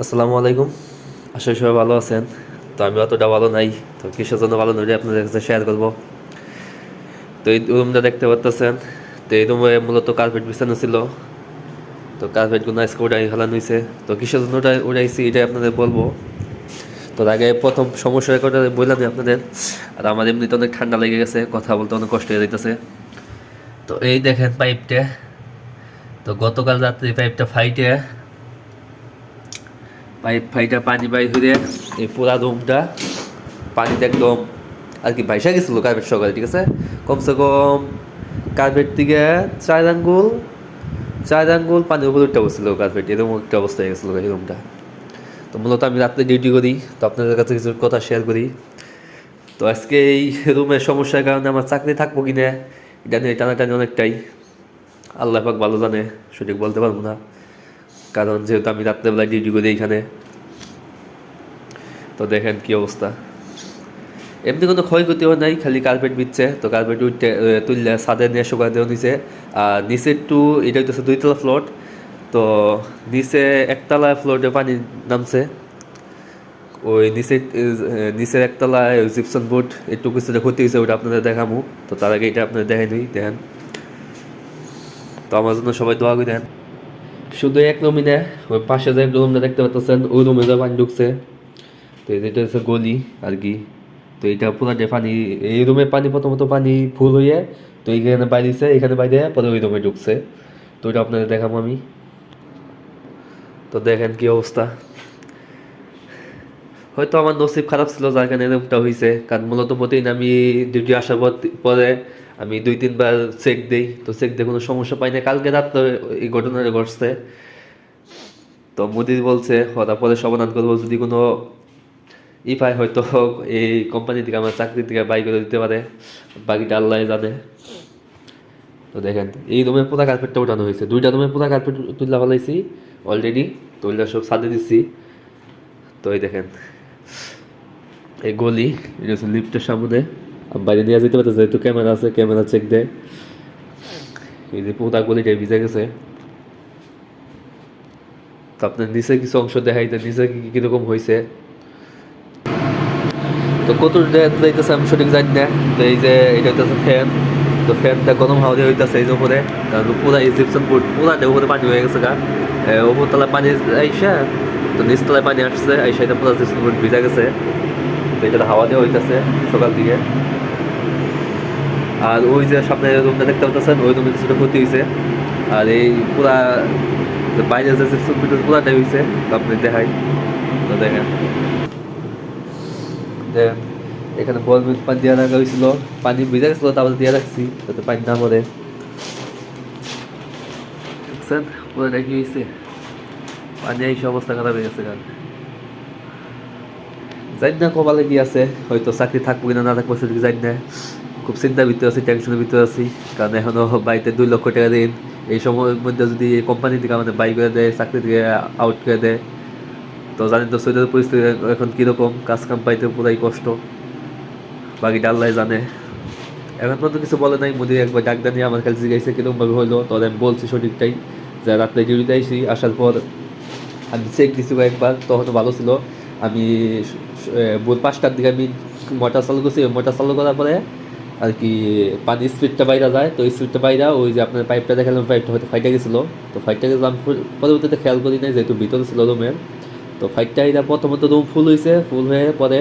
আসসালামু আলাইকুম। আশা সবাই ভালো আছেন। তো আমি অতটা ভালো নাই। তো কিসের জন্য ভালো নই আপনাদের কাছে শেয়ার করব। তো এই রুমটা দেখতে পারতেছেন। তো এই রুমে মূলত কার্পেট বিছানো ছিল। তো কার্পেটগুলো আজকে উড়াই ফেলানো হয়েছে। তো কিসের জন্য ওটা উড়াইছি এটাই আপনাদের বলব। তো আগে প্রথম সমস্যার কথা বললাম আপনাদের। আর আমার এমনিতে অনেক ঠান্ডা লেগে গেছে। কথা বলতে অনেক কষ্ট হয়ে যাইতেছে। তো এই দেখেন পাইপটা তো গতকাল রাত্রে পাইপটা ফাইটে। পাইপ ফাইটা পানি বাই হয়ে এই পুরা রুমটা পানিতে একদম আর কি ভাইসা গেছিল কার্পেট সকালে ঠিক আছে? কমসে কম কার্পেট থেকে চার আঙ্গুল চার আঙ্গুল পানির উপর উঠতে বসছিল কার্পেট এরকম একটা অবস্থা হয়ে গেছিল এই রুমটা। তো মূলত আমি রাত্রে ডিউটি করি, তো আপনাদের কাছে কিছু কথা শেয়ার করি। তো আজকে এই রুমের সমস্যার কারণে আমার চাকরি থাকব কি না এটা নিয়ে টানাটানি অনেকটাই। আল্লাহ পাক ভালো জানে, সঠিক বলতে পারব না। কারণ যেহেতু আমি রাত্রেবেলায় ডিউটি করি এইখানে তো দেখেন কি অবস্থা। এমনি কোনো ক্ষয়ক্ষতিও নাই, খালি কার্পেট বিচ্ছে তো কার্পেট উঠতে তুললে ছাদে নিয়ে শুকা নিচে। আর নিচের টু এটা হইতেছে দুইতলা ফ্লোর তো নিচে একতলা ফ্লোরে পানি নামছে। ওই নিচে নিচের একতলায় জিপসন বোর্ড একটু কিছুটা ক্ষতি হয়েছে ওটা আপনাদের দেখামু। তো তার আগে এটা আপনাদের দেখাই নিই দেখেন। তো আমার জন্য সবাই দোয়া করে দেন শুধু এক রুমই ওই পাশে যে রুমটা দেখতে পাচ্ছেন ওই রুমে যে পানি ঢুকছে, তো এটা হচ্ছে গলি আর কি। তো এটা পুরো যে পানি, এই রুমে পানি প্রথমত পানি ফুল হয়ে তো এইখানে বাইরেছে এখানে বাইরে পরে ওই রুমে ঢুকছে। তো ওইটা আপনাদের দেখাবো আমি। তো দেখেন কি অবস্থা। হয়তো আমার নসিব খারাপ ছিল, যার কারণে এরকমটা হয়েছে কারণ মূলত প্রতিদিন আমি ডিউটি আসার পর পরে আমি দুই, তিনবার চেক দিই। তো চেক দিয়ে কোনো সমস্যা পাই না। কালকে রাত এই ঘটনাটা ঘটছে। তো মোদি বলছে ওরা পরে সমাধান করব। যদি কোনো ই পায় হয়তো এই কোম্পানি থেকে আমার চাকরি থেকে বাই করে দিতে পারে। বাকিটা আল্লাহ জানে। তো দেখেন, এই রুমে পুরা কার্পেটটা উঠানো হয়েছে। দুইটা রুমে পুরা কার্পেট তুললা ফেলাইছি অলরেডি তো ওইটা সব সাদে দিচ্ছি তো এই দেখেন, এই গলি, এটা হচ্ছে লিফটের সামনে। বাইরে নিয়ে যেতে পারতেছে যেহেতু ক্যামেরা আছে ক্যামেরা চেক দেয় এই যে পুরা গলিটা ভিজে গেছে তো আপনার নিচে কিছু অংশ দেখাইতে নিচে কি কীরকম হয়েছে তো কত যাইতেছে আমি সঠিক জানি না তো এই যে এটা হইতেছে ফ্যান তো ফ্যানটা গরম হাওয়া দিয়ে হইতেছে এই যে উপরে কারণ পুরা ইজিপশন পুরা উপরে পানি হয়ে গেছে গা উপরতলায় পানি আইসা তো নিচতলায় পানি আসছে আইসা এটা পুরা ইজিপশন বোর্ড ভিজা গেছে এটা হাওয়া দিয়ে হইতেছে সকাল দিকে। আর ওই যে সামনে রুমটা দেখতে পাচ্ছেন, ওই রুমে কিছুটা ক্ষতি হয়েছে আর এই পুরা বাইরে যে পুরাটাই হয়েছে আপনি দেখাই। দেখেন। এখানে বল মিল পানি দিয়ে রাখা হয়েছিল পানি ভিজে গেছিল, তারপরে দিয়ে রাখছি, যাতে পানি না পড়ে। দেখছেন? পুরোটা কি হয়েছে পানি এই অবস্থা খারাপ হয়ে গেছে, গান। জানি না কপালে কি আছে? হয়তো চাকরি থাকব কিনা না থাকব সঠিক জানি না। খুব চিন্তার ভিতরে আছি টেনশনের ভিতরে আছি। কারণ এখনও বাড়িতে দুই লক্ষ টাকা দিন এই সময়ের মধ্যে যদি কোম্পানি থেকে আমাদের বাই করে দেয়, চাকরি থেকে আউট করে দেয়, তো জানেন তো সৈদের পরিস্থিতি এখন কীরকম? কাজ কাম পাইতে পুরাই কষ্ট। বাকিটা আল্লাহ জানে। এখন পর্যন্ত কিছু বলে নাই, মোদি একবার ডাক নিয়ে আমার কাছে জিজ্ঞাসা কীরকমভাবে হইল? তো আমি বলছি সঠিকটাই। যে রাত্রে ডিউটিতে আইসি আসার পর আমি চেক দিছি একবার তখন ভালো ছিল। আমি ভোর পাঁচটার দিকে আমি মোটর চালু করছি ওই মোটর চালু করার পরে আর কি পানির স্পিডটা বাইরে যায়। তো স্পিডটা বাইরে, ওই যে আপনার পাইপটা দেখালাম পাইপটা হয়তো ফাইটে গেছিল। তো ফাইটটা গেছিল আমি পরবর্তীতে খেয়াল করি নাই, যেহেতু ভিতরে ছিল রুমের তো ফাইটটা এটা প্রথমত রুম ফুল হয়েছে ফুল হয়ে পরে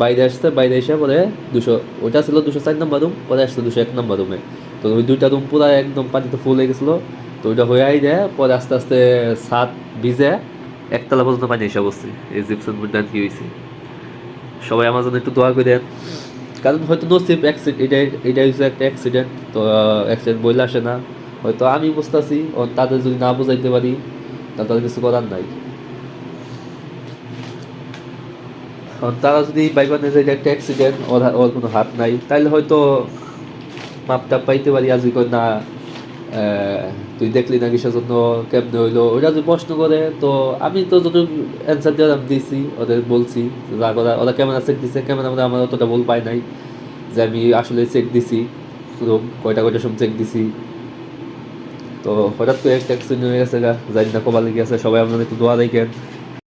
বাইরে আসছে, বাইরে এসে পরে দুশো ওইটা ছিল দুশো চার নম্বর রুম পরে আসছে দুশো এক নম্বর রুমে তো ওই দুইটা রুম পুরো একদম পানিতে ফুল হয়ে গেছিল। তো ওইটা হয়ে আই দেয় পরে আস্তে আস্তে ছাদ ভিজে একতলা পর্যন্ত পানি এসে বসছি, এই জিপসন বুড্ডান কি হয়েছে সবাই আমার জন্য একটু দোয়া করে কারণ হয়তো নসিব অ্যাক্সিডেন্ট এটা এটা হচ্ছে একটা অ্যাক্সিডেন্ট তো অ্যাক্সিডেন্ট বইলে আসে না। হয়তো আমি বুঝতেছি তাদের যদি না বোঝাইতে পারি তাহলে তাদের কিছু করার নাই। তারা যদি বাইবানে যে একটা অ্যাক্সিডেন্ট ওর ওর কোনো হাত নাই তাহলে হয়তো মাপটা পাইতে পারি আজকে না তুই দেখলি না কিসের জন্য কেমনে হইল ওরা যদি প্রশ্ন করে তো আমি তো যত অ্যান্সার দিয়ে দিছি ওদের বলছি যা করা ওরা ক্যামেরা চেক দিছে ক্যামেরা মধ্যে আমার অতটা বল পাই নাই যে আমি আসলে চেক দিছি রুম কয়টা কয়টা সব চেক দিছি তো হঠাৎ করে একটা অ্যাক্সিডেন্ট হয়ে গেছে জানি না কবার লেগে আছে সবাই আপনাদের একটু দোয়া দেখেন